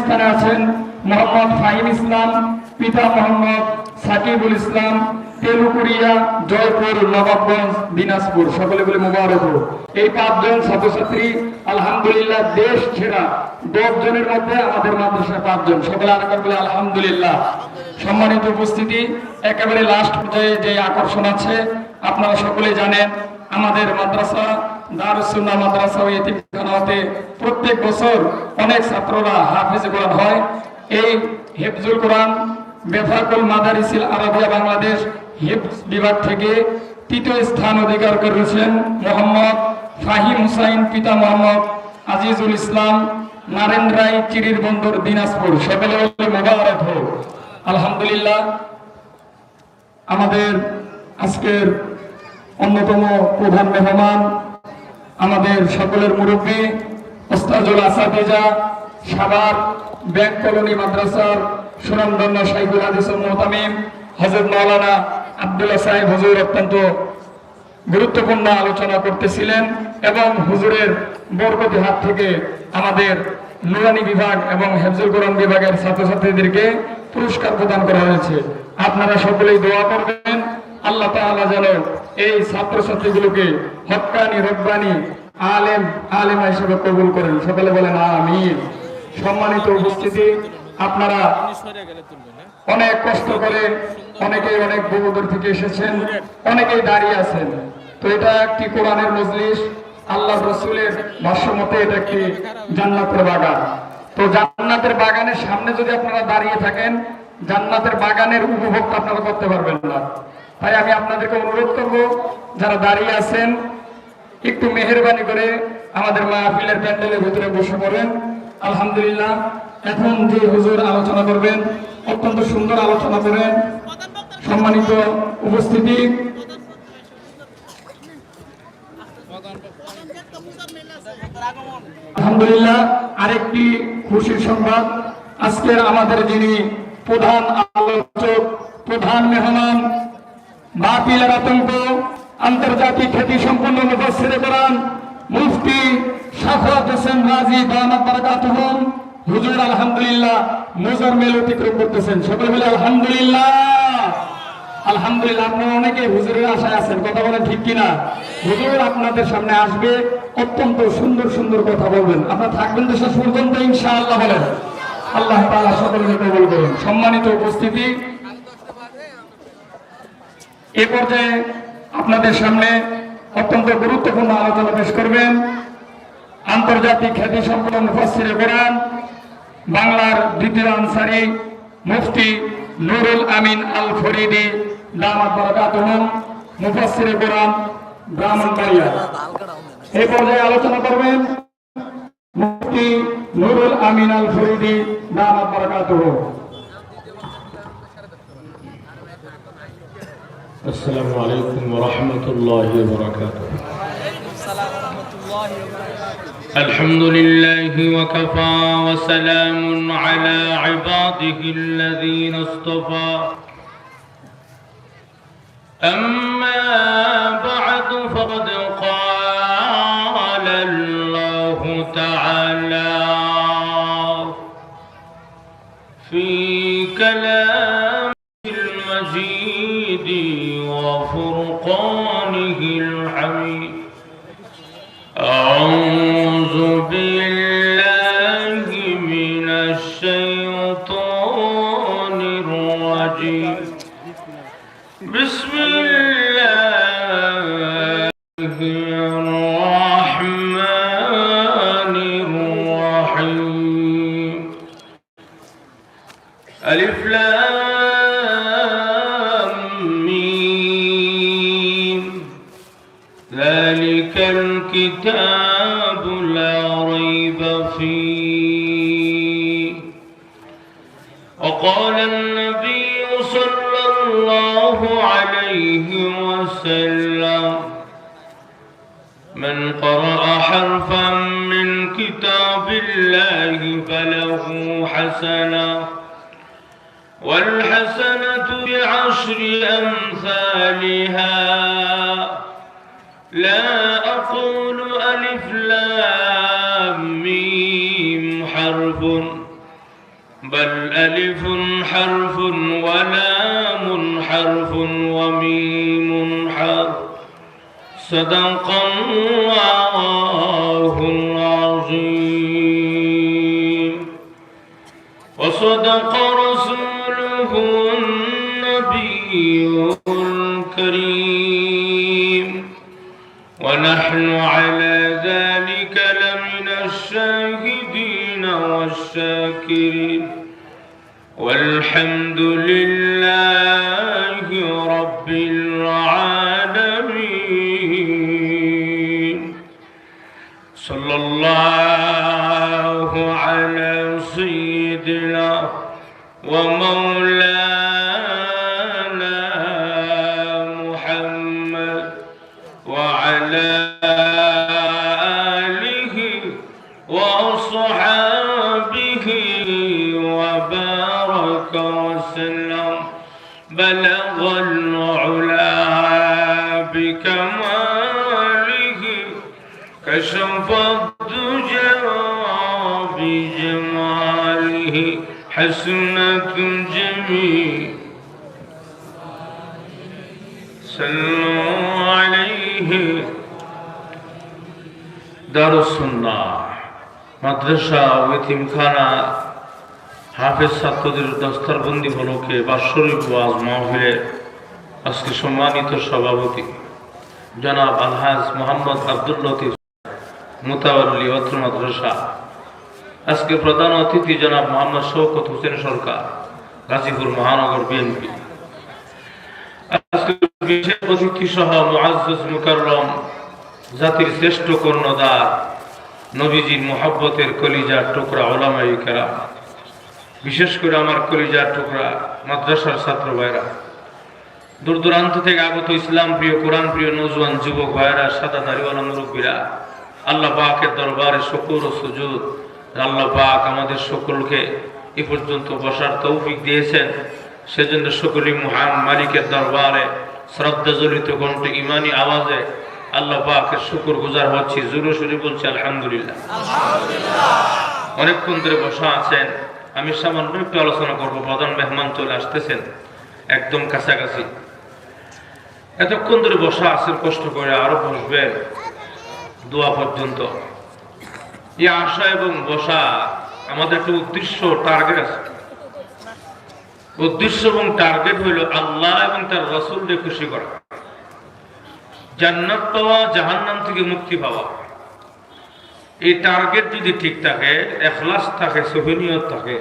স্থানে আছেন মোহাম্মদ ফাহিম ইসলাম, পিতা মোহাম্মদ সাকিবুল ইসলাম তেলুকুড়িয়া জয়পুর, নবাবগঞ্জ, দিনাজপুর। সকলে বলে মুবারক এই পাঁচজন ছাত্রছাত্রী, আলহামদুলিল্লাহ, দেশ ছেড়া দশ জনের মধ্যে আমাদের মাদ্রাসায় পাঁচজন। সকলে আরেকবার বলে আলহামদুলিল্লাহ। সম্মানিত উপস্থিতি, একেবারে লাস্ট পর্যায়ে যে আকর্ষণ আছে, আপনারা সকলে জানেন, আমাদের মাদ্রাসা দারুসুন্নাহ মাদ্রাসা ও এতিমখানাতে প্রত্যেক বছর অনেক ছাত্ররা হাফেজ কোরআন হয়। এই হেফজুল কোরআন বেফাকুল মাদারিসিল আরাবিয়া বাংলাদেশ হিফজ বিভাগ থেকে তৃতীয় স্থান অধিকার করেছেন মোহাম্মদ ফাহিম হুসাইন, পিতা মোহাম্মদ আজিজুল ইসলাম নারেন রায় চিরির বন্দর দিনাজপুর। সকলে মোবারক হোক। আলহামদুলিল্লাহ, আমাদের আজকের অন্যতম প্রধান মেহমান আমাদের সকলের মুরব্বী, ওস্তাজুল আসাদিজা সাবার ব্যাংক কলোনি মাদ্রাসার সুনামধন্য সাইফুল হাদিস মোহতামিম হজরত মাওলানা আব্দুল্লাহ সাহেব হুজুর অত্যন্ত গুরুত্বপূর্ণ আলোচনা করতেছিলেন এবং হুজুরের বরকতি হাত থেকে আমাদের নুরানি বিভাগ এবং হেফজুল কোরআন বিভাগের ছাত্রছাত্রীদেরকে পুরস্কার প্রদান করা হয়েছে। আপনারা সকলেই দোয়া করবেন, আল্লাহ তাআলা যেন এই ছাত্রছাত্রীগুলোকে হক্কানি রব্বানি আলেম আলেমা হিসেবে কবুল করেন। সকলে বলেন আমিন। সম্মানিত উপস্থিতি, আপনারা অনেক কষ্ট করে অনেকেই অনেক বহুদূর থেকে এসেছেন, অনেকেই দাঁড়িয়ে আছেন। তো এটা একটি কোরআনের মজলিস আল্লাহ রসুলের ভাষ্য মতে এটা একটি জান্নাতের বাগান। তো জান্নাতের বাগানের সামনে যদি আপনারা দাঁড়িয়ে থাকেন, জান্নাতের বাগানের উপভোগটা আপনারা করতে পারবেন না। তাই আমি আপনাদেরকে অনুরোধ করব, যারা দাঁড়িয়ে আছেন একটু মেহরবানি করে আমাদের মাহফিলের প্যান্ডেলের ভিতরে বসে পড়েন। আলহামদুলিল্লাহ, এখন যে হুজুর আলোচনা করবেন, অত্যন্ত সুন্দর আলোচনা করেন। সম্মানিত উপস্থিতি। আলহামদুলিল্লাহ, আরেকটি খুশির সংবাদ। আজকের আমাদের যিনি প্রধান আলোচক, প্রধান মেহমান, বাতিলের আতঙ্ক আন্তর্জাতিক খ্যাতি সম্পন্ন মুফাসসিরে কোরআন মুফতি শাফাত হোসেন রাজি দামাত হুজুর, আলহামদুলিল্লাহ মুজার মেল অতিক্রম করতেছেন। সকলে মিলে আলহামদুলিল্লাহ। আলহামদুলিল্লাহ, আপনারা অনেকে হুজুরের আশায় আছেন, কথা বলেন ঠিক কিনা? হুজুর আপনাদের সামনে আসবে, অত্যন্ত সুন্দর সুন্দর কথা বলবেন। আপনারা থাকবেন তো শেষ পর্যন্ত, ইনশাআল্লাহ বলেন। আল্লাহ তাআলা সকলকে কবুল করুন। সম্মানিত উপস্থিতি। এ পর্যায়ে আপনাদের সামনে অত্যন্ত গুরুত্বপূর্ণ আলোচনা পেশ করবেন। আন্তর্জাতিক খ্যাতি সম্পন্ন মুফাসসিরে কোরআন বাংলার দ্বিতীয় আনসারি মুফতি নুরুল আমিন আল ফরিদি দামাত বারাকাতুহুম মুফাসসিরে কোরআন ব্রাহ্মণবাড়িয়া এই পর্যায়ে আলোচনা করবেন মুফতি নুরুল আমিন আল ফরিদি দামাত বারাকাতুহুম السلام عليكم ورحمة الله وبركاته. الحمد لله وكفى وسلام على عباده الذين اصطفى. أما بعد فقد قال الله تعالى في كلام المجيد وفرقانه ذلك الكتاب لا ريب فيه. وقال النبي صلى الله عليه وسلم من قرأ حرفا من كتاب الله فله حسنة والحسنة بعشر أمثالها. لا أقول ألف لام ميم حرف بل ألف حرف ولام حرف وميم حرف. صدق الله العظيم. وصدق رسوله النبي الكريم. ونحن على ذلك لمن الشاهدين والشاكرين. والحمد لله وبارك وسلم بلغ العلا بكماله كشف الدجى بجماله حسنة جميل صلوا عليه دار السنة مدرسة ويتيمخانة হাফেজ ছাত্রদের দস্তরবন্দি হলকে বাৎসরিক ওয়াজ মাহফিলের আজকে সম্মানিত সভাপতি, জনাব আলহাজ মোহাম্মদ আব্দুল লতিফ মুতাওয়াল্লি অত্র মাদ্রাসা। আজকে প্রধান অতিথি জনাব মোহাম্মদ শৌকত হোসেন সরকার, গাজীপুর মহানগর বিএনপি। আজকে বিশেষ অতিথি সহ মুআজ্জজ মুকাররম, জাতির শ্রেষ্ঠ কর্ণদার নবীজির মোহাব্বতের কলিজার টুকরা ওলামাই কেরাম। বিশেষ করে আমার কলিজার টুকরা মাদ্রাসার ছাত্র ভাইরা। দূর দূরান্ত থেকে আগত ইসলাম প্রিয় কোরআন প্রিয় নজওয়ান যুবক ভাইরা সাদা দাড়িওয়ালা মুরব্বীরা আল্লাহ পাকের দরবারে শকুর ও সুজুদ। আল্লাহ পাক আমাদের সকলকে এ পর্যন্ত বসার তৌফিক দিয়েছেন। সেজন্য সকলেই মহান মালিকের দরবারে শ্রদ্ধা জড়িত কণ্ঠে ইমানি আওয়াজে আল্লাহ পাকের শুকুর গুজার হচ্ছি জুরো সুরি বলছি আলহামদুলিল্লাহ। অনেকক্ষণ ধরে বসা আছেন। আমি সামান্য একটু আলোচনা করব, প্রধান মেহমান চলে আসতেছেন, একদম কাছাকাছি। এতক্ষণ ধরে বসা আছেন, কষ্ট করে আরও বসবেন, দোয়া পর্যন্ত। এই আশা এবং বসা আমাদের একটা উদ্দেশ্য টার্গেট আছে। উদ্দেশ্য এবং টার্গেট হইল আল্লাহ এবং তার রসুলকে খুশি করা। জান্নাত পাওয়া, জাহান্নাম থেকে মুক্তি পাওয়া। এই টার্গেট যদি ঠিক থাকে, এখলাস থাকে সহনীয়ত থাকে,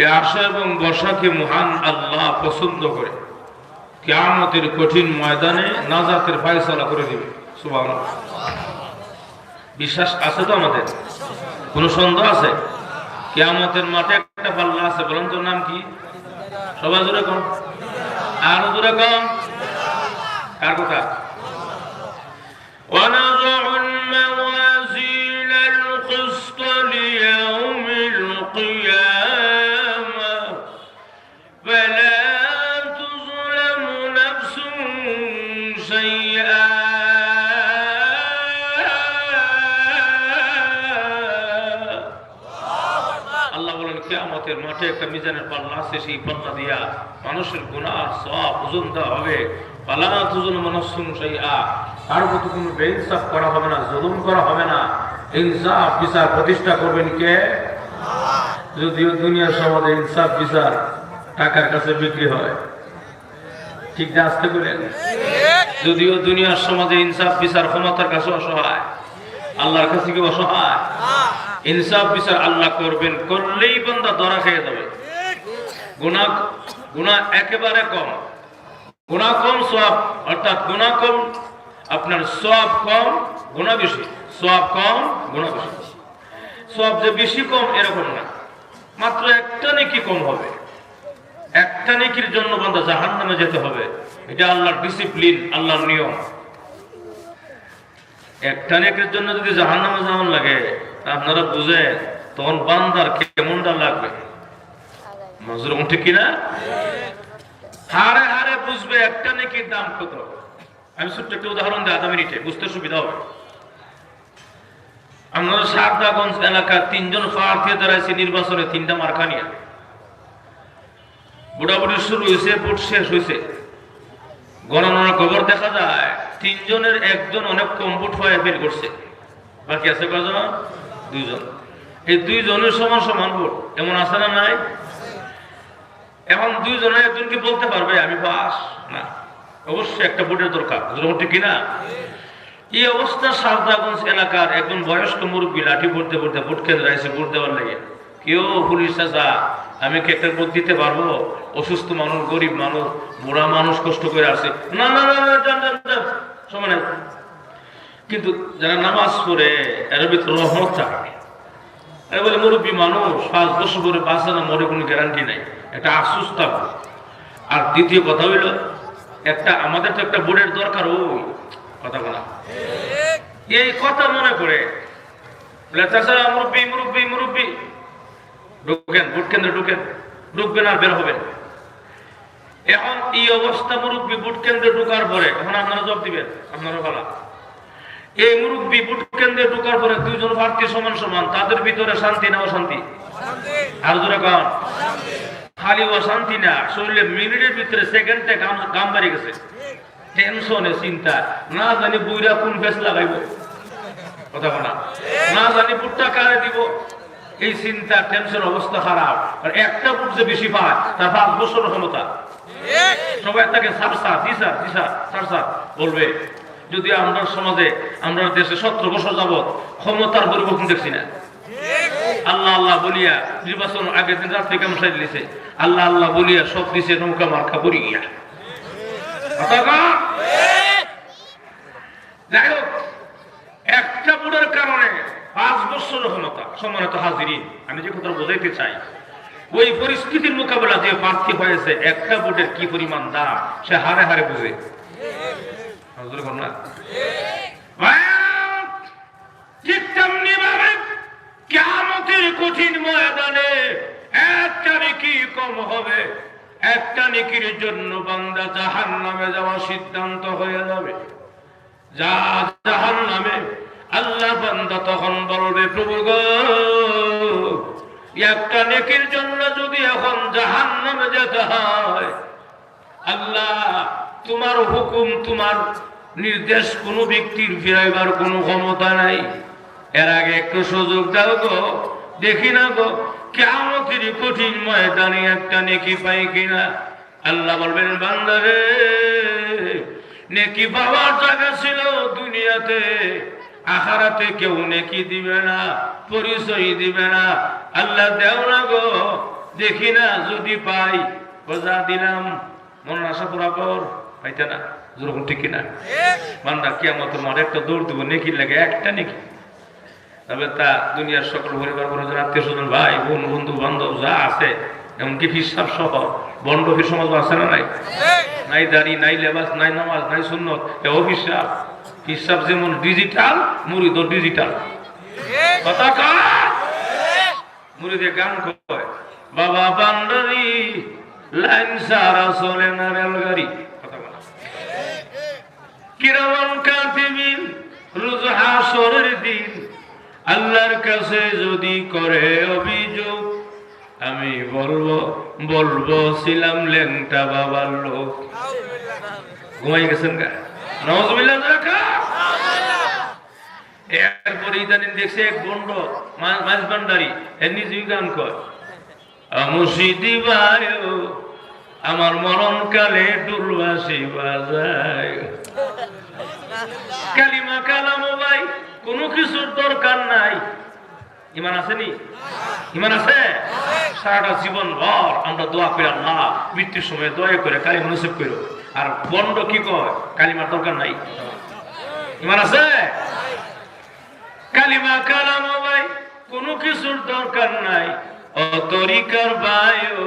এই আশা এবং বর্ষাকে মহান আল্লাহ পছন্দ করে, কেয়ামতের কঠিন ময়দানে নাজাতের ফায়সালা করে দিবে। সুবাহ বিশ্বাস আছে তো আমাদের? কোনো সন্দেহ আছে? কেয়ামতের মাঠে একটা পাল্লা আছে, বলেন তোর নাম কি? সবাই জোরে কম আরও জোরে কম কার কথা? কেয়ামতের মাঠে একটা মিজানের পাল্লা আছে সেই পাল্লা দিয়া মানুষের গুনাহ সব ওজন দেওয়া হবে। পালা দুজন মনসুন সেই আ তার প্রতি কোনো বেইনসাফ করা হবে না, জুলুম করা হবে না। ইনসাফ, বিচার প্রতিষ্ঠা করবেন কে? যদিও দুনিয়ার সমাজে ইনসাফ, বিচার টাকার কাছে বিক্রি হয়। ঠিক না আসতে বলেন? যদিও দুনিয়ার সমাজে ইনসাফ, বিচার ক্ষমতার কাছে অসহায়। আল্লাহর কাছে কি অসহায়? ইনসাফ বিচার আল্লাহ করবেন, করলেই বান্দা ধরা খেয়ে যাবে। গুণা গুণা একেবারে কম। গুণা কম সব অর্থাৎ গুণা কম, আপনার সব কম গুণা বেশি। সব কম গুণা বেশি। সব যে বেশি কম, এরকম না। মাত্র একটা নেকি কম হবে। একটা নেকির জন্য বান্দা জাহান নামে যেতে হবে। এটা আল্লাহর ডিসিপ্লিন আল্লাহর নিয়ম। একটা নেকের জন্য যদি জাহান নামে যেমন লাগে আপনারা বুঝে তখন বান্দার কেমনটা লাগবে? মজুর ঠিক কিনা? হারে হারে বুঝবে একটা নেকির দাম কত? আমি ছোট্ট একটা উদাহরণ দিই, আধা মিনিটে, বুঝতে সুবিধা হবে। আমরা সারদাগঞ্জ এলাকার তিনজন প্রার্থী দাঁড়াইছে নির্বাচনে, তিনটা মার্কা নিয়ে। বুড়াবুড়ি শুরু হয়েছে, ভোট শেষ হয়েছে। গণনার খবর দেখা যায়, তিনজনের একজন অনেক কম ভোট হয়ে ফেল করছে। বাকি আছে কজন দুইজন এই দুইজনের সমান সমান ভোট এমন আছে না নাই এখন দুইজনের একজন কি বলতে পারবে আমি পাস না অবশ্যই একটা ভোটের দরকার ঠিক কিনা এই অবস্থা সারদাগঞ্জ এলাকার একজন বয়স্ক মুরব্বী লাঠি পড়তে পড়তে ভোট কেন্দ্রে এসে ভোট দেওয়ার লাগে কেউ পুলিশ চাচা আমি কি একটা ভোট দিতে পারব অসুস্থ মানুষ গরিব মানুষ বুড়া মানুষ কষ্ট করে আসে না না না না, যান যান যান সময় নাই কিন্তু যারা নামাজ পড়ে এর ভিতরে রহমত থাকে। এরা বলে, মুরব্বী মানুষ, পাঁচ বছর করে বাঁচে না, মরে কোনো গ্যারান্টি নাই। একটা আফসোস থাকবে। আর দ্বিতীয় কথা হইল, একটা, আমাদের তো একটা বোর্ডের দরকার ওই কথা বলা। এই কথা মনে করে তাছাড়া মুরব্বী মুরব্বী মুরব্বী, ঢুকেন, ভোট কেন্দ্রে ঢুকেন, ঢুকবেন আর বের হবেন। এখন এই অবস্থা মুরব্বী ভোট কেন্দ্রে ঢুকার পরে, এখন আপনারা জব দিবেন, আপনারা ভালো এই মুরব্বী ভোট কেন্দ্রে ঢুকার পরে দুইজন প্রার্থী সমান সমান তাদের ভিতরে শান্তি না অশান্তি? আর জোরে কন। খালি অশান্তি না শরীরে মিনিটের ভিতরে সেকেন্ডে গাম বাড়ি গেছে। টেনশনে চিন্তা না জানি বুইরা কোন ফেস লাগাইব। কথা বলা। না জানি বুটটা কারে দিব। এই চিন্তা টেনশন অবস্থা খারাপ। আর একটা বুট যে বেশি পায় তার পাঁচ বছর ক্ষমতা। সবাই তাকে সারসা দিসা দিসা সারসা বলবে। যদি আমরা সমাজে, আমরা দেশে সতেরো বছর যাবৎ ক্ষমতার পরিবর্তন দেখছি না। আল্লাহ আল্লাহ বলিয়া নির্বাচন আগের দিন রাত্রে কামসাই দিয়েছে আল্লাহ আল্লাহ বলিয়া সব দিছে নৌকা মার্কা পড়ি গিয়া। যাই হোক, একটা বুড়ের কারণে পাঁচ বছর ক্ষমতা, সম্মানিত হাজিরিন, আমি যে কথা বোঝাইতে চাই, ওই পরিস্থিতির মোকাবেলা যে প্রার্থী হয়েছে, একটা বুটের কি পরিমাণ দাম, সে হারে হারে বুঝে। না? ঠিক তেমনি ভাবে কেয়ামতের কঠিন ময়দানে একটা নেকি কম হবে একটা নেকির জন্য বান্দা জাহান নামে যাওয়া সিদ্ধান্ত হয়ে যাবে যা জাহান নামে আল্লাহ বান্দা তখন বলবে, প্রভু গো একটা নেকির জন্য যদি এখন জাহান নামে যেতে হয়, আল্লাহ তোমার হুকুম, তোমার নির্দেশ, কোনো ব্যক্তির ফিরাইবার কোনো ক্ষমতা নাই। এর আগে একটু সুযোগ দাও গো, দেখি না গো কেমন কঠিন ময়দানে একটা নেকি পাই কিনা? আল্লাহ বলবেন বান্দারে নেকি পাওয়ার জায়গা ছিল দুনিয়াতে আহারাতে কেউ নেকি দিবে না, পরিচয় দিবে না। আল্লাহ দেও না গো, দেখি না যদি পাই। বোঝা দিলাম মন আশা পুরা কর। পাইতে না যেরকম ঠিক কিনা মান্দা কি আমার তোমার একটা দৌড় দেবো, নেকি লাগে একটা নেকি? তবে তা দুনিয়ার সকল পরিবার পরিজন আত্মীয় স্বজন ভাই, বোন, বন্ধু, বান্ধব যা আছে, এমনকি হিসাব সহ বন্ড ফির সমাজ আছে না নাই? নাই দাড়ি, নাই লেবাস, নাই নামাজ, নাই সুন্নত, এ অভিশাপ হিসাব যেমন ডিজিটাল মুড়িদ ডিজিটাল। কথা মুড়িদে গান কয়, বাবা বান্ডারি লাইন সারা চলে না রেলগাড়ি। কাতিবিন হাসরের দিন। আল্লাহর কাছে যদি করে অভিযোগ, আমি বলব বলব ছিলাম ল্যাংটা বাবার লোক। ঘুমাই গেছেন গা এরপরে ইদানিং দেখছে এক বন্ড মাছ ভান্ডারি গান কর মুর্শিদি বায়ো আমার মরণ কালে ডুলবাসি বাজায় কালিমা কালাম ভাই কোনো কিছুর দরকার নাই। ইমান আসেনি? ইমান আছে? সারাটা জীবন ভর আমরা দোয়া করে আল্লাহ মৃত্যুর সময় দোয়া করে কালিমা নসিব করো। আর বন্ড কি কয়? কালিমার দরকার নাই। ইমান আছে? কালিমা কালাম ভাই কোনো কিছুর দরকার নাই। ও তরিকার বায়ো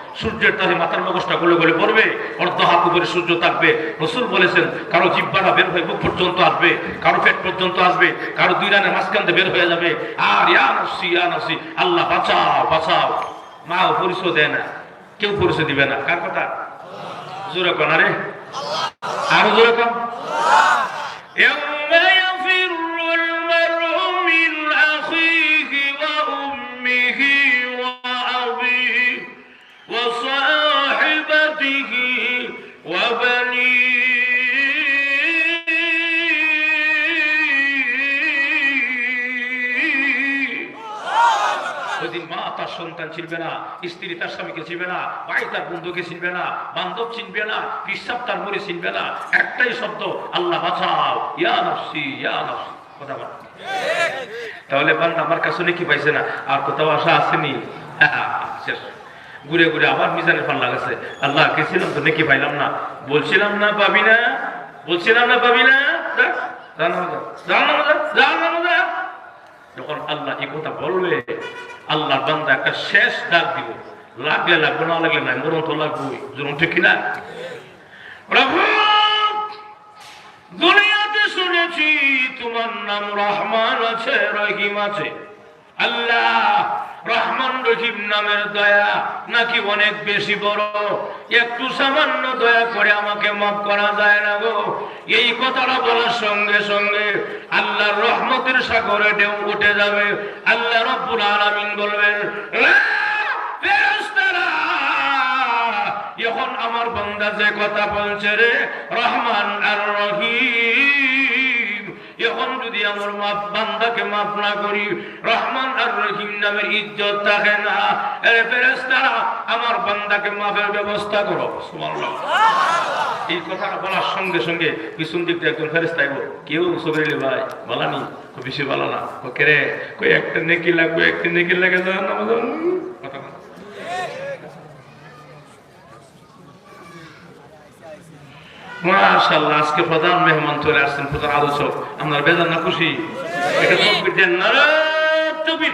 সূর্যের তাহলে মাথার মগজটা গলে গলে পড়বে, অর্ধ হাত উপরে সূর্য থাকবে। রসুল বলেছেন, কারও জিব্বাটা বের হয়ে পর্যন্ত আসবে, কারও পেট পর্যন্ত আসবে, কারও দুই রানের মাঝখান বের হয়ে যাবে। আর ইয়া নফসি আল্লাহ বাঁচাও বাঁচাও। মা ও পরিচয় দেয় না, কেউ পরিচয় দিবে না। কার কথা? জোরে কনারে আরও জোরে কন? এও সন্তান চিনবে না, স্ত্রী তার স্বামীকে চিনবে না, ভাই তার বন্ধুকে চিনবে না, বান্ধব চিনবে না, পিসাব তার মরে চিনবে না, একটাই শব্দ, আল্লাহ বাঁচাও, ইয়া নফসি তাহলে বান্দা আমার কাছে নাকি পাইছে না, আর কোথাও আশা আসেনি। ঘুরে ঘুরে আবার মিজানের পাল্লা গেছে। আল্লাহ গেছিলাম তো নাকি পাইলাম না। বলছিলাম না, পাবি না? বলছিলাম না, পাবি না? যখন আল্লাহ এই কথা বলবে আল্লাহ বান্দা একটা শেষ ডাক দিব। লাগলে লাগবে, না লাগলে না মরণ তো লাগবে যেমন ঠিক প্রভু দুনিয়াতে শুনেছি, তোমার নাম রহমান আছে, রহিম আছে। আল্লাহ রহমান রহিম নামের দয়া নাকি অনেক বেশি বড়? একটু সামান্য দয়া করে আমাকে মাফ করা যায় না গো। এই কথাটা বলার সঙ্গে সঙ্গে আল্লাহর রহমতের সাগরে ঢেউ উঠে যাবে। আল্লাহ রব্বুল আলামিন বলবেন "লা, এখন আমার বান্দা যে কথা বলছে রে রহমান আর রহিম। এখন যদি আমার মাপ বান্দাকে মাফ না করি, রহমান আর রহিম নামের ইজ্জত থাকে না। আরে ফেরেশতারা আমার বান্দাকে মাফের ব্যবস্থা করো। এই কথাটা বলার সঙ্গে সঙ্গে পিছন দিক দিয়ে একজন ফেরেস্তা আইব কেউ সবরিলে ভাই, বলানি? বেশি বলা না। ওকে রে, কই একটা নেকি লাগবে, একটা নেকি লাগে যা নামাজ কথা বল। মাশাআল্লাহ, আজকে প্রধান মেহমান চলে আসছেন, প্রধান আলোচক আপনার বেজান না খুশি এটা তকবির দেন না তকবির